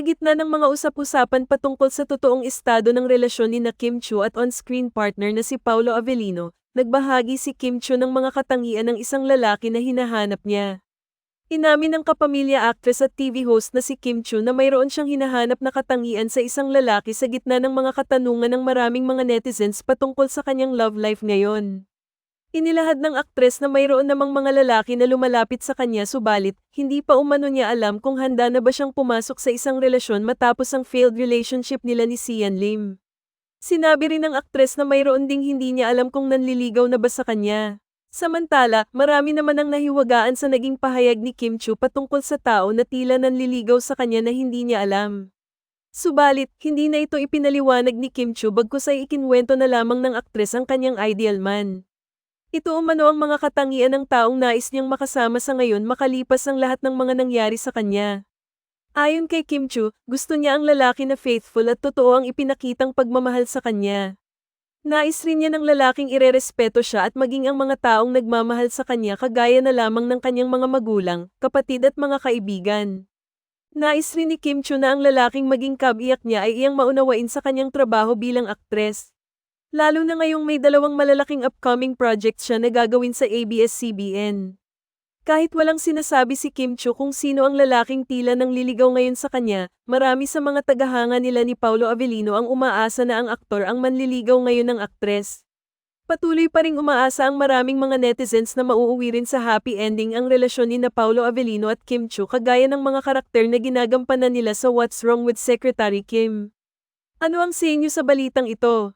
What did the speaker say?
gitna ng mga usap-usapan patungkol sa totoong estado ng relasyon ni na Kim Chu at on-screen partner na si Paulo Avellino, nagbahagi si Kim Chu ng mga katangian ng isang lalaki na hinahanap niya. Inamin ng kapamilya actress at TV host na si Kim Chu na mayroon siyang hinahanap na katangian sa isang lalaki sa gitna ng mga katanungan ng maraming mga netizens patungkol sa kanyang love life ngayon. Inilahad ng aktres na mayroon namang mga lalaki na lumalapit sa kanya subalit, hindi pa umano niya alam kung handa na ba siyang pumasok sa isang relasyon matapos ang failed relationship nila ni Sian Lim. Sinabi rin ng aktres na mayroon ding hindi niya alam kung nanliligaw na ba sa kanya. Samantala, marami naman ang nahiwagaan sa naging pahayag ni Kim Chu patungkol sa tao na tila nanliligaw sa kanya na hindi niya alam. Subalit, hindi na ito ipinaliwanag ni Kim Chu bagkus ay ikinwento na lamang ng aktres ang kanyang ideal man. Ito umano ang mga katangian ng taong nais niyang makasama sa ngayon makalipas ang lahat ng mga nangyari sa kanya. Ayon kay Kim Chu, gusto niya ang lalaki na faithful at totoo ang ipinakitang pagmamahal sa kanya. Nais rin niya ng lalaking irerespeto siya at maging ang mga taong nagmamahal sa kanya kagaya na lamang ng kanyang mga magulang, kapatid at mga kaibigan. Nais rin ni Kim Chu na ang lalaking maging kabiyak niya ay iyang maunawain sa kanyang trabaho bilang aktres. Lalo na ngayong may dalawang malalaking upcoming project siya na gagawin sa ABS-CBN. Kahit walang sinasabi si Kim Chu kung sino ang lalaking tila nang liligaw ngayon sa kanya, marami sa mga tagahanga nila ni Paulo Avellino ang umaasa na ang aktor ang manliligaw ngayon ng aktres. Patuloy pa ring umaasa ang maraming mga netizens na mauuwi rin sa happy ending ang relasyon ni na Paulo Avellino at Kim Chu kagaya ng mga karakter na ginagampanan nila sa What's Wrong with Secretary Kim. Ano ang sa inyo sa balitang ito?